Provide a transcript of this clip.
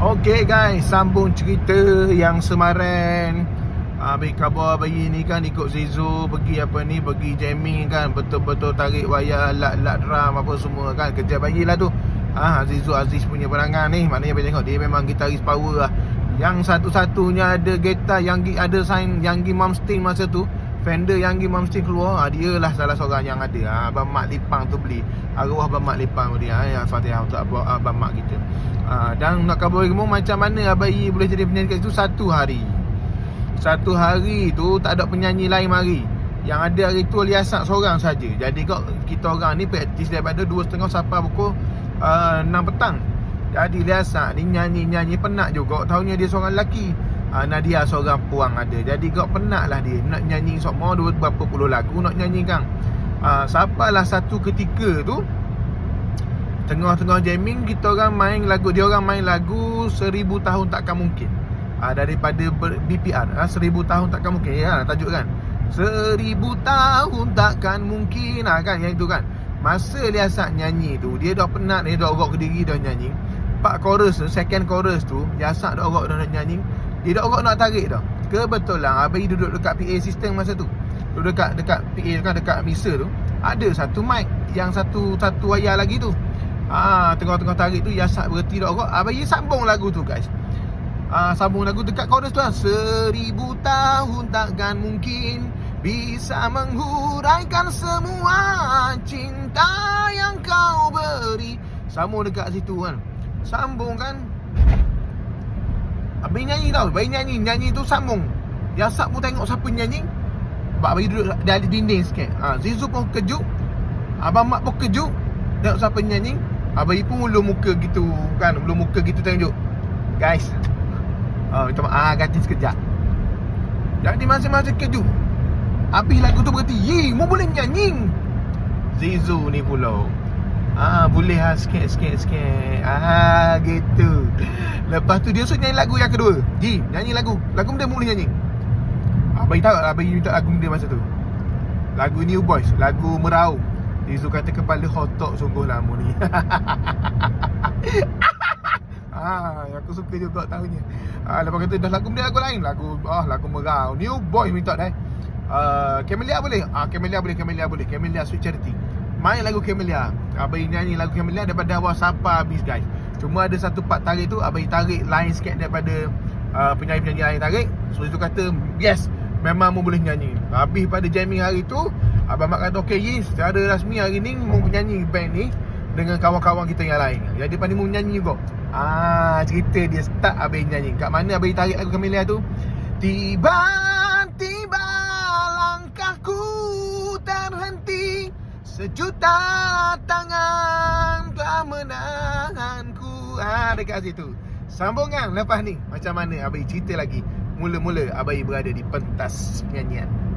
Okey guys, sambung cerita yang semaran Habis khabar bayi ni kan ikut Zizu pergi apa ni, pergi jamming kan. Betul-betul tarik wayar, lat-lat drum apa semua kan. Kerja bayi lah tu. Ah, Zizu Aziz punya perangan ni. Maknanya boleh tengok dia memang gitaris power lah. Yang satu-satunya ada gitar yang ada sign yang gi Mumsteen masa tu Fender yang gi Mumsteen keluar ah, Dia lah salah seorang yang ada ah, Abang Mak Lipang tu beli. Arwah Abang Mak Lipang dia ah, Yang Fatihah untuk Abang, Abang Mak kita. Ah, Dan nak khabar kamu macam mana Abayi boleh jadi penyanyi kat situ? Satu hari. Satu hari tu tak ada penyanyi lain mari. Yang ada hari tu Liasak seorang saja. Jadi kau kita orang ni praktis daripada 2.30 sampai pukul uh, 6 petang. Jadi Liasak ni nyanyi-nyanyi penat juga. Tahunya dia seorang lelaki uh, Nadia seorang puang ada. Jadi kau penat lah dia. Nak nyanyi semua dua berapa puluh lagu nak nyanyi kan uh, Sampailah satu ketika tu Tengah-tengah jamming kita orang main lagu Dia orang main lagu Seribu tahun takkan mungkin. Uh, Daripada ber- BPR uh, Seribu tahun takkan mungkin. Ya tajuk kan? Seribu tahun takkan mungkin. Ah, kan? Yang itu kan? Masa Liasak nyanyi tu Dia dah penat Dia dah orok ke diri dah nyanyi. Part chorus tu Second chorus tu Liasak dah orok dah nyanyi Dia dah orok nak tarik dah Kebetulan Abai duduk dekat PA system masa tu. Duduk dekat Dekat PA kan Dekat mixer tu. Ada satu mic Yang satu Satu wayar lagi tu. Ah, tengah-tengah tarik tu Yasak berhenti dah orok Abai sambung lagu tu guys. Ah, sambung lagu dekat chorus tu lah. Seribu tahun takkan mungkin Bisa menghuraikan semua Cinta yang kau beri. Sambung dekat situ kan. Sambung kan Abang nyanyi tau Bayi nyanyi Nyanyi tu sambung Yasak pun tengok siapa nyanyi Abang bagi duduk di atas dinding sikit ha, Zizu pun kejut Abang Mak pun kejut Tengok siapa nyanyi Abang pun ulu muka gitu kan Ulu muka gitu tunjuk Guys Oh, minta maaf ganti sekejap. Jadi masing-masing kejut. Habis lagu tu berhenti. Ye, mu boleh nyanyi. Zizu ni pula. Ah, boleh ha sikit sikit sikit. Ah, gitu. Lepas tu dia suruh nyanyi lagu yang kedua. Ji, nyanyi lagu. Lagu mu boleh nyanyi. Abai tahu Abai minta lagu dia masa tu. Lagu New Boys, lagu Merau. Zizu kata kepala hotok sungguh lama ni. Ah, aku suka juga tahunya. Ah, lepas kata dah lagu dia lagu lain, lagu ah lagu merau. New boy minta dah. Uh, Camellia boleh? Ah, Camellia boleh, Camellia boleh. Camellia Sweet Charity. Main lagu Camellia. Abai nyanyi lagu Camellia daripada awal sampai habis guys. Cuma ada satu part tarik tu Abai tarik lain sikit daripada uh, penyanyi-penyanyi lain tarik. So itu kata yes, memang mu boleh nyanyi. Habis pada jamming hari tu, Abang Mak kata okey, yes, secara rasmi hari ni mu penyanyi band ni dengan kawan-kawan kita yang lain. Jadi pandai mu nyanyi juga. Ah, cerita dia start Abai nyanyi. Kat mana Abai tarik lagu Camellia tu? Tiba-tiba langkahku terhenti Sejuta tangan telah menahanku Ah, dekat situ. Sambungan lepas ni? Macam mana Abai cerita lagi? Mula-mula Abai berada di pentas nyanyian